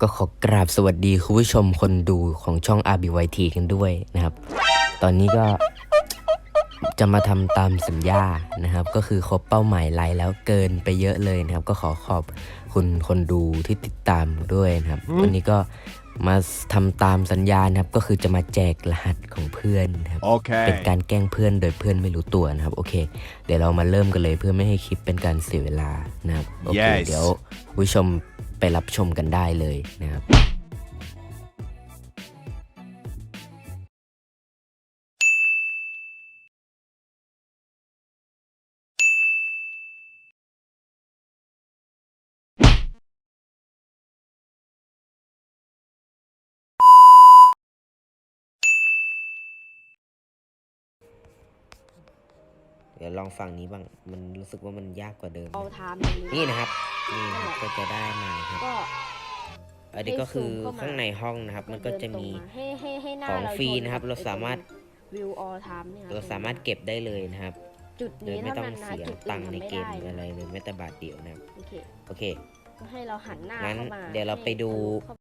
ก็ขอกราบสวัสดีคุณผู้ชมคนดูของช่อง RBYT กันด้วยนะครับ ตอนนี้ก็จะมาทำตามสัญญานะครับ ก็คือครบเป้าหมายไลค์แล้วเกินไปเยอะเลยนะครับ ก็ขอขอบคุณคนดูที่ติดตามด้วยนะครับวันนี้ก็มาทำตามสัญญานะครับ ก็คือจะมาแจกรหัสของเพื่อนนะครับเป็น Okay. การแกล้งเพื่อนโดยเพื่อนไม่รู้ตัวนะครับ โอเค เดี๋ยวเรามาเริ่มกันเลยเพื่อไม่ให้คลิปเป็นการเสียเวลานะครับ โอเค Yes เดี๋ยวคุณผู้ชม ไปรับชมกันได้เลยนะครับ เดี๋ยวลองฟังนี้บ้าง มันรู้สึกว่ามันยากกว่าเดิม เอาไทม์อย่างนี่นะครับ นี่นะครับก็จะได้มาครับ ก็ อันนี้ก็คือให้ซูมเข้ามาข้างในห้องนะครับ มันก็จะมีเดินตรงาให้ให้ให้หน้าของเราฟรีชนะครับเราสามารถ วิวออไทม์เนี่ยเราสามารถเก็บได้เลยนะครับ จุดโดยนี้ไม่เท่าต้องนั้นนะเสียจุดตังค์ในเกมอื่นอะไรทำไม่ได้เลยแม้แต่บาทเดียวนะครับ โอเค โอเคก็ให้เราหันหน้างั้นเข้ามาเดี๋ยวเราไปดู ให้